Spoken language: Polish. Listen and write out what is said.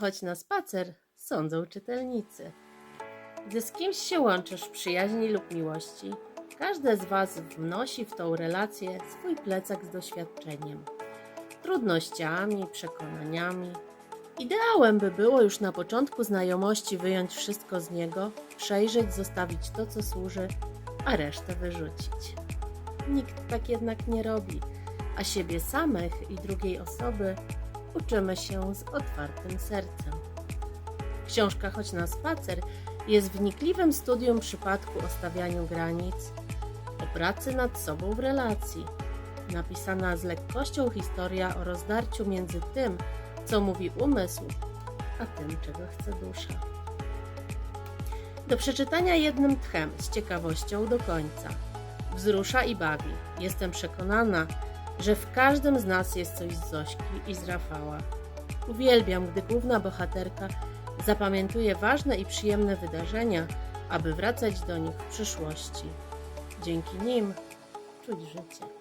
Choć na spacer sądzą czytelnicy. Gdy z kimś się łączysz w przyjaźni lub miłości, każde z Was wnosi w tą relację swój plecak z doświadczeniem, trudnościami, przekonaniami. Ideałem by było już na początku znajomości wyjąć wszystko z niego, przejrzeć, zostawić to, co służy, a resztę wyrzucić. Nikt tak jednak nie robi, a siebie samych i drugiej osoby uczymy się z otwartym sercem. Książka Chodź na spacer jest wnikliwym studium przypadku o stawianiu granic, o pracy nad sobą w relacji. Napisana z lekkością historia o rozdarciu między tym, co mówi umysł, a tym, czego chce dusza. Do przeczytania jednym tchem, z ciekawością do końca. Wzrusza i bawi. Jestem przekonana, że w każdym z nas jest coś z Zośki i z Rafała. Uwielbiam, gdy główna bohaterka zapamiętuje ważne i przyjemne wydarzenia, aby wracać do nich w przyszłości. Dzięki nim czuć życie.